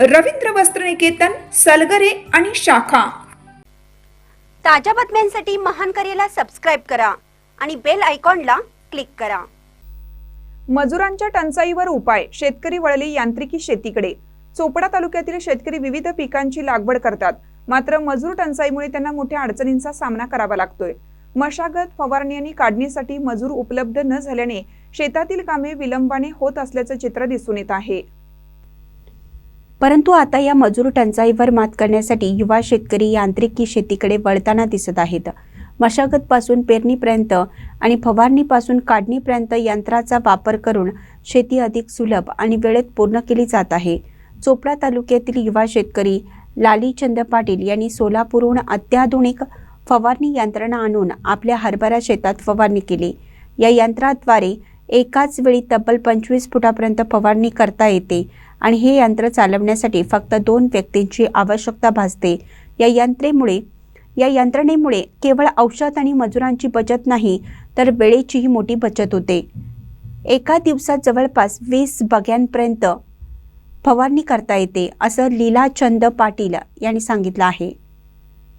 रवींद्र वस्त्रनिकेतन सलगरे आणि शाखा. ताज्या बातम्यांसाठी महान करेला सबस्क्राईब करा आणि बेल आयकॉनला क्लिक करा. मजुरांच्या टंचाईवर उपाय शेतकरी वळले यांत्रिकी शेतीकडे. चोपडा तालुक्यातील शेतकरी विविध पिकांची लागवड करतात. मात्र मजूर टंचाईमुळे त्यांना मोठ्या अडचणींचा सामना करावा लागतोय. मशागत फवारणी आणि काढणीसाठी मजूर उपलब्ध न झाल्याने शेतातील कामे विलंबाने होत असल्याचं चित्र दिसून येत आहे. परंतु आता या मजूर टंचाईवर मात करण्यासाठी युवा शेतकरी यांत्रिकी शेतीकडे वळताना दिसत आहेत. मशागतपासून पेरणीपर्यंत आणि फवारणीपासून काढणीपर्यंत यंत्राचा वापर करून शेती अधिक सुलभ आणि वेळेत पूर्ण केली जात आहे. चोपडा तालुक्यातील युवा शेतकरी लालीचंद पाटील यांनी सोलापूरहून अत्याधुनिक फवारणी यंत्रणा आणून आपल्या हरभरा शेतात फवारणी केली. या यंत्राद्वारे एकाच वेळी तब्बल पंचवीस फुटापर्यंत फवारणी करता येते आणि हे यंत्र चालवण्यासाठी फक्त दोन व्यक्तींची आवश्यकता भासते. या यंत्रेमुळे या यंत्रणेमुळे केवळ औषध आणि मजुरांची बचत नाही तर वेळेचीही मोठी बचत होते. एका दिवसात जवळपास वीस बग्यांपर्यंत फवारणी करता येते असं लीलाचंद पाटील यांनी सांगितलं आहे.